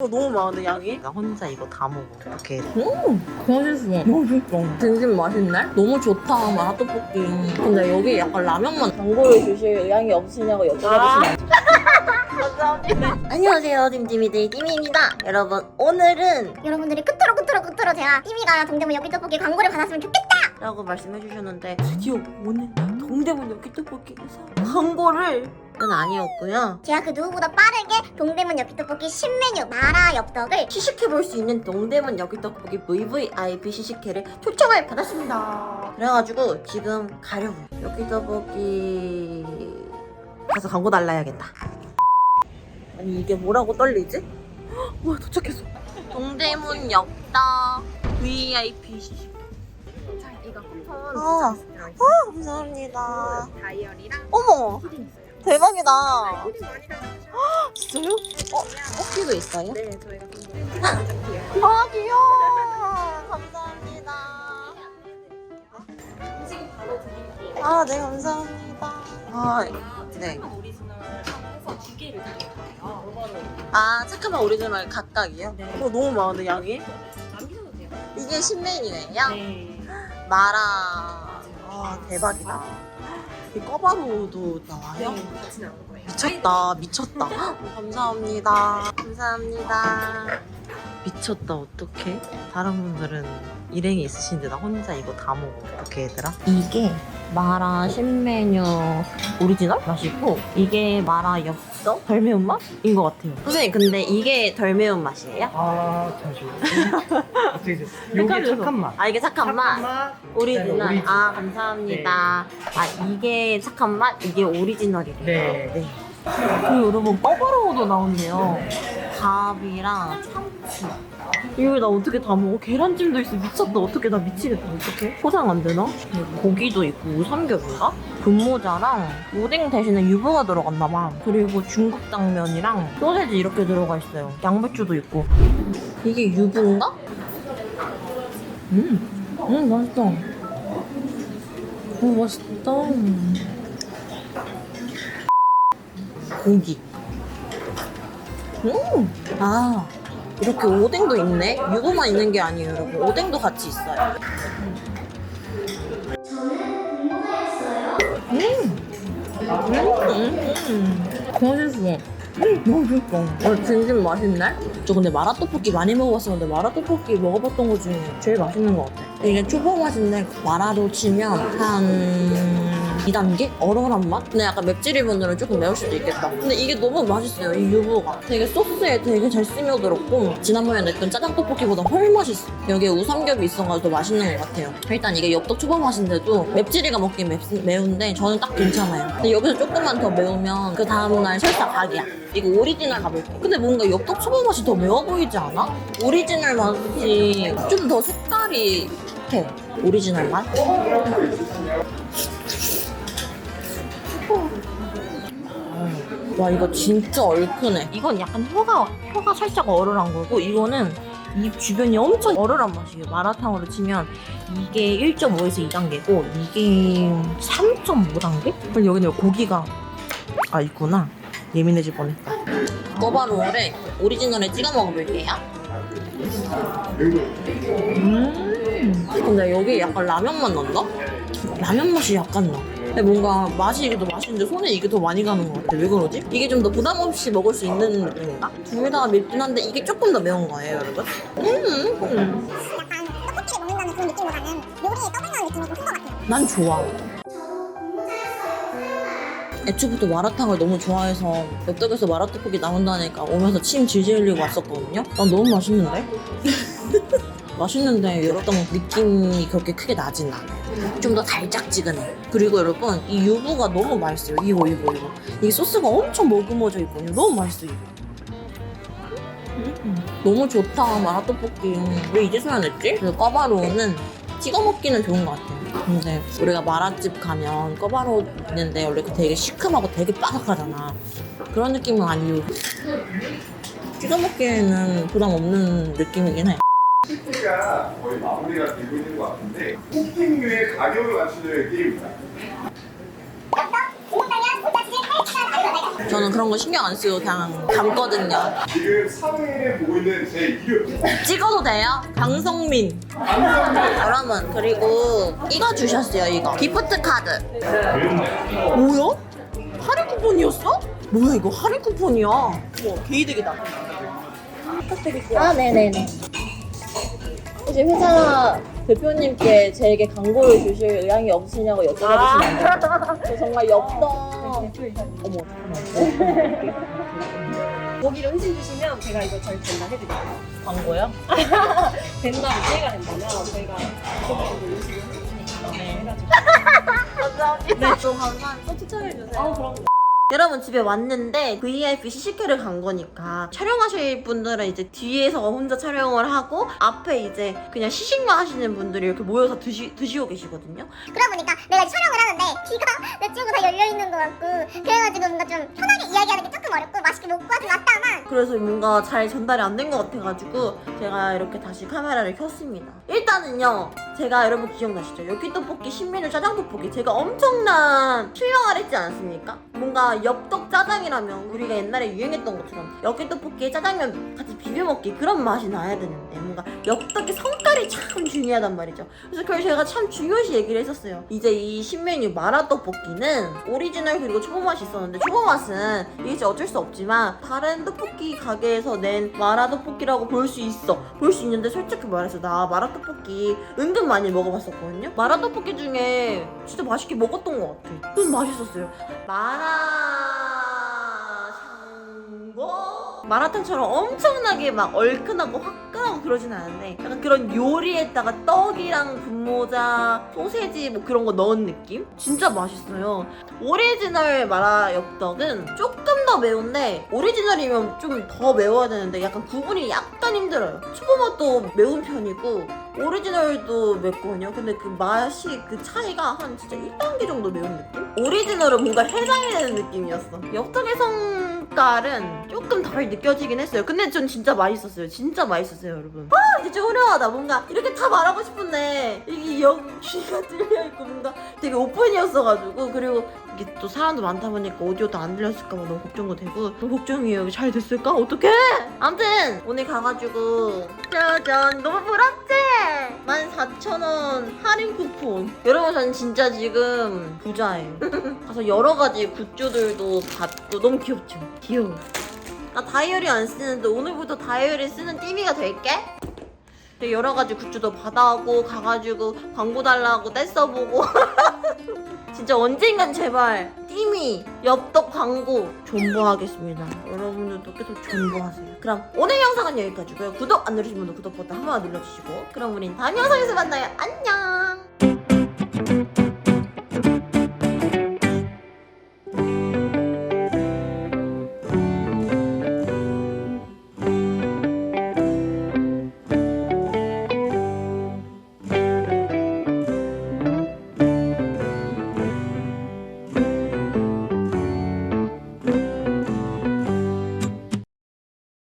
이거 너무 많은데 양이? 나 혼자 이거 다 먹어. 어떻게? 음, 맛있어. 맛있어. 진심 맛있네? 너무 좋다, 마라떡볶이. 근데 여기 약간 라면만 광고를 주실 의향이 없으냐고 여쭤봐주시면 감사합니다. 안녕하세요, dim디미들 디미입니다. 여러분, 오늘은 여러분들이 끝으로 끝으로 끝으로 제가 띠미가 동대문 엽기떡볶이 광고를 받았으면 좋겠다 라고 말씀해 주셨는데 드디어 오늘 동대문 여기떡볶이에서 광고를 는 아니었고요. 제가 그 누구보다 빠르게 동대문 엽기떡볶이 신메뉴 마라 엽떡을 시식해볼 수 있는 동대문 여기떡볶이 VVIP 시식회를 초청을 받았습니다. 그래가지고 지금 가려고 여기떡볶이 가서 광고 달라야겠다. 아니 이게 뭐라고 떨리지? 헉, 와 도착했어. 동대문 엽떡 VIP 시식. 자, 이거 쿠폰 아. 아 감사합니다. 다이어리랑 어머 키링 있어요. 대박이다. 진짜요? 어 커피도 있어요? 네, 저희가 좀 귀여워. 아 귀여워. 감사합니다. 음식 바로 드릴게요. 아, 네, 감사합니다. 아, 네. 잠깐만 오리지널 해서 두 개를 드릴 거예요. 아, 착하면 오리지널 각각이요? 네. 어, 너무 많은데, 양이? 남기셔도 돼요. 이게 신메뉴예요? 네. 마라. 아, 대박이다. 이 꺼바로도 나와요? 네, 같이 나오는 거예요. 미쳤다, 미쳤다. 감사합니다. 감사합니다. 미쳤다, 어떡해? 다른 분들은 일행이 있으신데 나 혼자 이거 다 먹어. 어떻게 얘들아? 이게 마라 신메뉴 오리지널 맛이고 이게 마라 엽떡 덜 매운 맛인 것 같아요. 선생님 근데 이게 덜 매운 맛이에요? 아 잠시만요. 어떻게 됐어? 요게 헷갈려서. 착한 맛. 아 이게 착한 맛. 맛. 오리지널. 그다음에 오리지널. 아 감사합니다. 아 이게 착한 맛, 이게 오리지널이래요. 네. 네. 그리고 여러분 뻐바로우도 나온대요. 밥이랑 참치. 이걸 나 어떻게 다 먹어? 계란찜도 있어. 미쳤다. 어떻게 나 미치겠다. 어떻게? 포장 안 되나? 고기도 있고 우삼겹인가? 분모자랑 오뎅 대신에 유부가 들어갔나 봐. 그리고 중국 당면이랑 소세지 이렇게 들어가 있어요. 양배추도 있고. 이게 유부인가? 음, 음 맛있다. 오 맛있다. 고기. 음, 아 이렇게 오뎅도 있네. 유부만 있는 게 아니에요, 여러분. 오뎅도 같이 있어요. 맛있어. 맛있어. 어, 진심 맛있네? 저 근데 마라떡볶이 많이 먹어봤었는데 마라떡볶이 먹어봤던 것 중에 제일 맛있는 것 같아. 이게 초보 맛인데 마라로 치면 한 2단계? 얼얼한 맛? 근데 약간 맵찔이 분들은 조금 매울 수도 있겠다. 근데 이게 너무 맛있어요, 이 유부가. 되게 소스에 되게 잘 스며들었고 지난번에 냈던 짜장 떡볶이보다 훨 맛있어. 여기에 우삼겹이 있어가지고 더 맛있는 것 같아요. 일단 이게 엽떡 초밥 맛인데도 맵찔이가 맵, 매운데 저는 딱 괜찮아요. 근데 여기서 조금만 더 매우면 그 다음날 설사 각이야. 이거 오리지널 가볼게. 근데 뭔가 엽떡 초밥 맛이 더 매워 보이지 않아? 오리지널 맛이 좀 더 색깔이 해. 오리지널 맛? 와 이거 진짜 얼큰해. 이건 약간 혀가 혀가 살짝 얼얼한 거고 이거는 입 주변이 엄청 얼얼한 맛이에요. 마라탕으로 치면 이게 1.5에서 2단계고 이게 3.5단계? 그리고 여기는 고기가 아 있구나. 예민해질 뻔했다. 꼬바로우를 오리지널에 찍어 먹어볼게요. 음. 근데 여기 약간 라면 맛 난다? 라면 맛이 약간 나. 근데 뭔가 맛이 이게 더 맛있는데 손에 이게 더 많이 가는 것 같아. 왜 그러지? 이게 좀 더 부담 없이 먹을 수 있는 느낌인가? 둘 다 맵긴 한데 이게 조금 더 매운 거예요, 여러분. 음, 음. 약간 떡볶이를 먹는다는 그런 느낌보다는 요리에 떠들는 느낌이 좀 큰 것 같아요 난 좋아. 애초부터 마라탕을 너무 좋아해서 엽떡에서 마라떡볶이 나온다니까 오면서 침 질질 흘리고 왔었거든요. 난 너무 맛있는데? 맛있는데 엽떡 느낌이 그렇게 크게 나진 않아요. 좀 더 달짝지근해. 그리고 여러분 이 유부가 너무 맛있어요. 이거 이거 이거. 이 소스가 엄청 머금어져 있거든요. 너무 맛있어요. 이거. 음, 너무 좋다 마라떡볶이. 왜 이제서야 냈지? 그 꿔바로우는 찍어 먹기는 좋은 것 같아요. 근데 우리가 마라집 가면 꿔바로우 있는데 원래 그 되게 시큼하고 되게 바삭하잖아. 그런 느낌은 아니고 찍어 먹기에는 부담 없는 느낌이긴 해. 가 거의 마무리가 되고 있는 것 같은데 쿠킹류의 가격을 맞추는 게임입니다. 엽떡 5분이면 오딱지 8시간 가지고 내가 저는 그런 거 신경 안 쓰고 그냥 감거든요. 지금 사회를 보고 있는 제 이름 찍어도 돼요? 강성민. 여러분 그리고 이거 주셨어요 이거 기프트 카드. 뭐야? 할인 쿠폰이었어? 뭐야 이거 할인 쿠폰이야? 와 개이득이다. 아, 네네네. 혹시 회사 대표님께 제게 광고를 주실 의향이 없으시냐고 여쭤봐주시면 안 돼요? 저 정말 엽떡. 어머, 고기를 회신 주시면 제가 이거 저희 전달해드릴게요. 광고요? 된다면 이해가 된다면 저희가 고기를 요식을 해주시니까 해가지고. 감사합니다. 네, 또 감사합니다. 또 추천해주세요. 아 그럼 여러분 집에 왔는데 VIP CCK를 간 거니까 촬영하실 분들은 이제 뒤에서 혼자 촬영을 하고 앞에 이제 그냥 시식만 하시는 분들이 이렇게 모여서 드시, 드시고 계시거든요. 그러다 보니까 내가 촬영을 하는데 귀가 내 친구 다 열려있는 것 같고 그래가지고 뭔가 좀 편하게 이야기하는 게 조금 어렵고 맛있게 먹고 하진 않다만 그래서 뭔가 잘 전달이 안 된 것 같아가지고 제가 이렇게 다시 카메라를 켰습니다. 일단은요, 제가 여러분 기억나시죠? 여기 떡볶이 신메뉴 짜장 떡볶이 제가 엄청난 실명을 했지 않습니까? 뭔가 엽떡 짜장이라면 우리가 옛날에 유행했던 것처럼 여기 떡볶이에 짜장면 같이 비벼 먹기 그런 맛이 나야 되는데 뭔가 엽떡의 성깔이 참 중요하단 말이죠. 그래서 그걸 제가 참 중요시 얘기를 했었어요. 이제 이 신메뉴 마라 떡볶이는 오리지널 그리고 초보 맛이 있었는데 초보 맛은 이게 진짜 어쩔 수 없지만 다른 떡볶이 가게에서 낸 마라 떡볶이라고 볼 수 있어. 볼 수 있는데 솔직히 말해서 나 마라 떡볶이 은근 많이 먹어봤었거든요. 마라 떡볶이 중에 진짜 맛있게 먹었던 것 같아. 좀 맛있었어요. 마라 마라탕처럼 엄청나게 막 얼큰하고 화끈하고 그러진 않은데 약간 그런 요리에다가 떡이랑 분모자 소세지 뭐 그런 거 넣은 느낌? 진짜 맛있어요 오리지널 마라 엽떡은 조금 더 매운데 오리지널이면 좀 더 매워야 되는데 약간 구분이 약간 힘들어요 초보 맛도 매운 편이고 오리지널도 맵거든요. 근데 그 맛이 그 차이가 한 진짜 1단계 정도 매운 느낌? 오리지널은 뭔가 해장이 되는 느낌이었어. 엽떡의 성깔은 조금 덜 느껴지긴 했어요. 근데 전 진짜 맛있었어요. 진짜 맛있었어요 여러분. 아 진짜 후련하다. 뭔가 이렇게 다 말하고 싶은데 이게 여기 귀가 뚫려 있고 뭔가 되게 오픈이었어가지고 그리고 이게 또 사람도 많다 보니까 오디오도 안 들렸을까 봐 너무 걱정도 되고 너무 걱정이에요 잘 됐을까? 어떡해 아무튼 오늘 가가지고 짜잔 너무 부럽지? 14,000원 할인 쿠폰 여러분 전 진짜 지금 부자예요 가서 여러 가지 굿즈들도 받고 너무 귀엽죠? 귀여워 나 다이어리 안 쓰는데 오늘부터 다이어리 쓰는 띠미가 될게? 여러 가지 굿즈도 받아오고 가가지고 광고 달라고 떼써보고 진짜 언젠간 제발 띠미 엽떡 광고 존버하겠습니다. 여러분들도 계속 존버하세요. 그럼 오늘 영상은 여기까지고요. 구독 안 누르신 분들 구독 버튼 한 번만 눌러주시고 그럼 우린 다음 영상에서 만나요. 안녕